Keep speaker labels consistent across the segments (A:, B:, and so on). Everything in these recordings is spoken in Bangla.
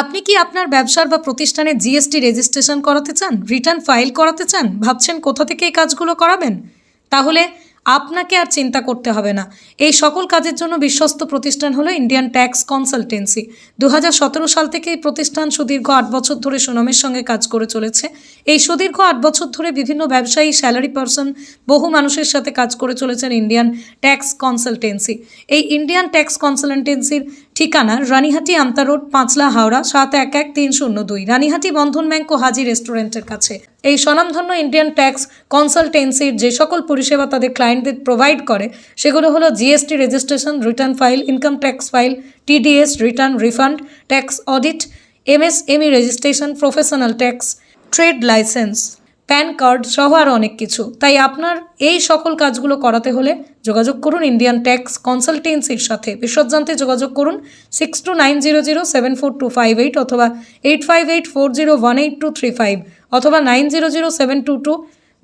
A: আপনি কি আপনার ব্যবসার বা প্রতিষ্ঠানে জিএসটি রেজিস্ট্রেশন করাতে চান? রিটার্ন ফাইল করাতে চান? ভাবছেন কোথা থেকে এই কাজগুলো করাবেন? তাহলে আপনাকে আর চিন্তা করতে হবে না। এই সকল কাজের জন্য বিশ্বস্ত প্রতিষ্ঠান হলো ইন্ডিয়ান ট্যাক্স কনসালটেন্সি দু হাজার সতেরো সাল থেকে এই প্রতিষ্ঠান সুদীর্ঘ আট বছর ধরে সুনামের সঙ্গে কাজ করে চলেছে। এই সুদীর্ঘ আট বছর ধরে বিভিন্ন ব্যবসায়ী স্যালারি পার্সন বহু মানুষের সাথে কাজ করে চলেছেন ইন্ডিয়ান ট্যাক্স কনসালটেন্সি এই ইন্ডিয়ান ট্যাক্স কনসালটেন্সির ঠিকানা রানীহাটি আমতা রোড, পাঁচলা হাওড়া, সাত এক এক তিন শূন্য দুই। রানীহাটি বন্ধন ব্যাংক ও হাজি রেস্টুরেন্টের কাছে। এই স্বনামধন্য ইন্ডিয়ান ট্যাক্স কনসালটেন্সির যে সকল পরিষেবা তাদের ক্লায়েন্টদের প্রোভাইড করে, সেগুলো হলো GST registration return file income tax file TDS return refund tax audit MSME registration professional tax trade licence PAN card সহ আরও অনেক কিছু। তাই আপনার এই সকল কাজগুলো করাতে হলে যোগাযোগ করুন ইন্ডিয়ান ট্যাক্স কনসালটেন্সির সাথে। বিশদ জানতে যোগাযোগ করুন six two nine zero zero seven four two five eight অথবা eight five eight four zero one eight two three five অথবা nine zero zero seven two two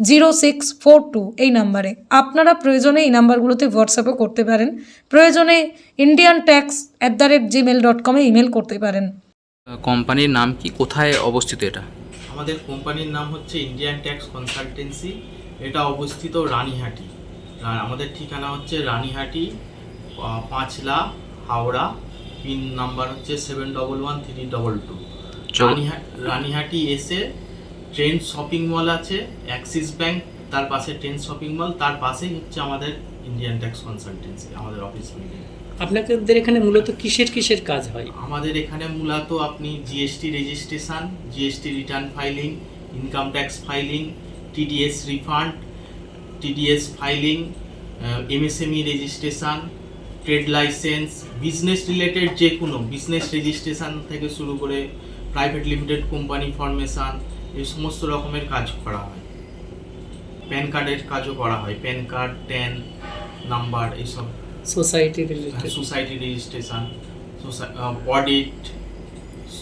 A: zero six four two এই নাম্বারে। আপনারা প্রয়োজনে এই নাম্বারগুলোতে হোয়াটসঅ্যাপও করতে পারেন। প্রয়োজনে Indian tax at the rate gmail dot কমে ইমেল করতে পারেন।
B: কোম্পানির নাম কি? কোথায় অবস্থিত এটা?
C: আমাদের কোম্পানির নাম হচ্ছে ইন্ডিয়ান ট্যাক্স কনসালটেন্সি এটা অবস্থিত রানীহাটি। আর আমাদের ঠিকানা হচ্ছে রানীহাটি পাঁচলা হাওড়া পিন নাম্বার হচ্ছে seven double one three double two. Ranihati এসে ট্রেন শপিং মল আছে অ্যাক্সিস ব্যাংক তার পাশে ট্রেন শপিং মল তার পাশেই হচ্ছে আমাদের ইন্ডিয়ান ট্যাক্স কনসালটেন্সি আমাদের অফিস বিল্ডিং
D: আপনাদের এখানে মূলত কিসের কিসের কাজ হয়?
C: আমাদের এখানে মূলত আপনি GST registration GST return filing income tax filing TDS refund TDS filing MSME registration trade licence business related যে কোনো বিজনেস রেজিস্ট্রেশন থেকে শুরু করে প্রাইভেট লিমিটেড কোম্পানি ফরমেশন এই সমস্ত রকমের কাজ করা হয়। প্যান কার্ডের কাজও করা হয় প্যান কার্ড টেন নাম্বার এইসব।
D: Society related
C: society registration audit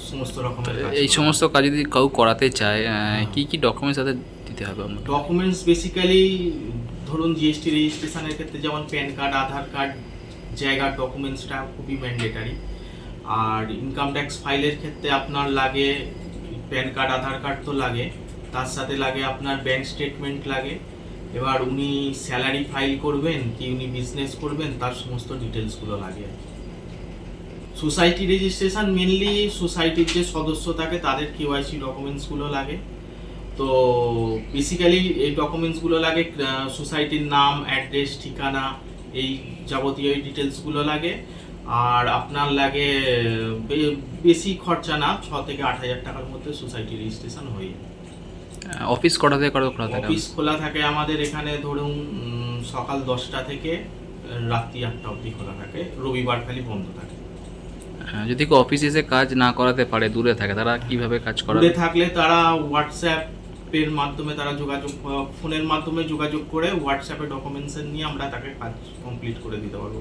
C: সমস্ত রকমের
B: এই সমস্ত কাজ যদি কেউ করাতে চায় আহ, কি কি ডকুমেন্টস তাদের দিতে হবে আমাকে?
C: ডকুমেন্টস বেসিক্যালি ধরুন জিএসটি রেজিস্ট্রেশনের ক্ষেত্রে যেমন প্যান কার্ড আধার কার্ড জায়গার ডকুমেন্টসটা খুবই ম্যান্ডেটারি আর ইনকাম ট্যাক্স ফাইলের ক্ষেত্রে আপনার লাগে প্যান কার্ড আধার কার্ড তো লাগে তার সাথে লাগে আপনার ব্যাংক স্টেটমেন্ট লাগে। এবার উনি স্যালারি ফাইল করবেন, কি উনি বিজনেস করবেন, তার সমস্ত ডিটেলসগুলো লাগে। আর। সোসাইটি রেজিস্ট্রেশন মেনলি সোসাইটির যে সদস্য থাকে, তাদের কেওয়াইসি ডকুমেন্টসগুলো লাগে। তো বেসিক্যালি এই ডকুমেন্টসগুলো লাগে সোসাইটির নাম অ্যাড্রেস ঠিকানা, এই যাবতীয় এই ডিটেলসগুলো লাগে। আর আপনার লাগে বেশি খরচা না, ছ থেকে আট হাজার টাকার মধ্যে সোসাইটি রেজিস্ট্রেশন হয়ে যায়।
B: অফিস কটা থেকে কটা খোলা থাকে
C: অফিস খোলা থাকে আমাদের এখানে ধরুন সকাল দশটা থেকে রাত্রি আটটা অবধি খোলা থাকে। রবিবার খালি বন্ধ থাকে।
B: আহ, যদি কেউ অফিস এসে কাজ না করাতে পারে দূরে থাকে তারা কীভাবে কাজ করে
C: দূরে থাকলে তারা হোয়াটসঅ্যাপের মাধ্যমে তারা যোগাযোগ ফোনের মাধ্যমে যোগাযোগ করে হোয়াটসঅ্যাপে ডকুমেন্টস নিয়ে আমরা তাকে কাজ কমপ্লিট করে দিতে পারব।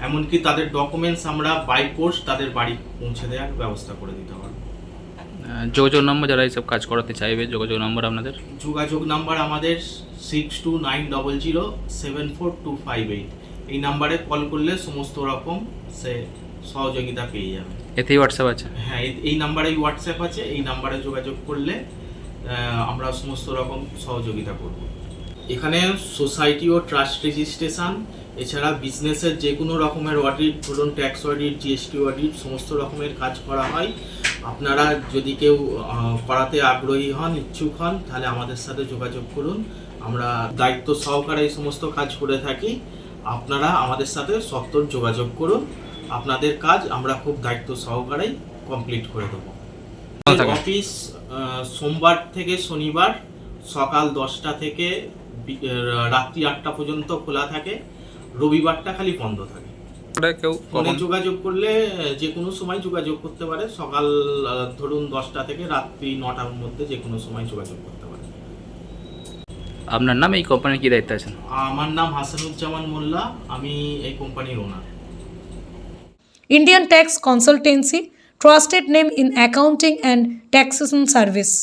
C: এমনকি তাদের ডকুমেন্টস আমরা বাই পোস্ট তাদের বাড়ি পৌঁছে দেওয়ার ব্যবস্থা করে দিতে পারব।
B: যোগাযোগ নম্বর যারা এইসব কাজ করাতে চাইবে যোগাযোগ নম্বর আপনাদের?
C: যোগাযোগ নাম্বার আমাদের six two nine double zero seven four two five eight এই নাম্বারে কল করলে সমস্ত রকম সে সহযোগিতা পেয়ে যাবে।
B: এতেই হোয়াটসঅ্যাপ আছে?
C: হ্যাঁ এই- এই নাম্বারেই হোয়াটসঅ্যাপ আছে। এই নাম্বারে যোগাযোগ করলে আমরা সমস্ত রকম সহযোগিতা করব। এখানে সোসাইটি ও ট্রাস্ট রেজিস্ট্রেশন এছাড়া বিজনেসের যে কোনো রকমের অডিট ধরুন ট্যাক্স অডিট জিএসটি অডিট সমস্ত রকমের কাজ করা হয়। আপনারা যদি কেউ করাতে আগ্রহী হন ইচ্ছুক হন তাহলে আমাদের সাথে যোগাযোগ করুন। আমরা দায়িত্ব সহকারে এই সমস্ত কাজ করে থাকি। আপনারা আমাদের সাথে সত্তর যোগাযোগ করুন। আপনাদের কাজ আমরা খুব দায়িত্ব সহকারেই কমপ্লিট করে দেবো। অফিস সোমবার থেকে শনিবার সকাল দশটা থেকে রাত্রি আটটা পর্যন্ত খোলা থাকে। রবিবারটা খালি বন্ধ থাকে।
B: কেউ
C: ফোনে যোগাযোগ করলে যে কোনো সময় যোগাযোগ করতে পারে। সকাল ধরুন দশটা থেকে রাত্রি নটার মধ্যে যে কোনো সময় যোগাযোগ করতে পারে।
B: আপনার নাম এই কোম্পানির কি দায়িত্ব আছেন?
C: আমার নাম হাসানুজ্জামান মোল্লা। আমি এই কোম্পানির ওনার
A: Indian Tax Consultancy, trusted name in accounting and taxation service.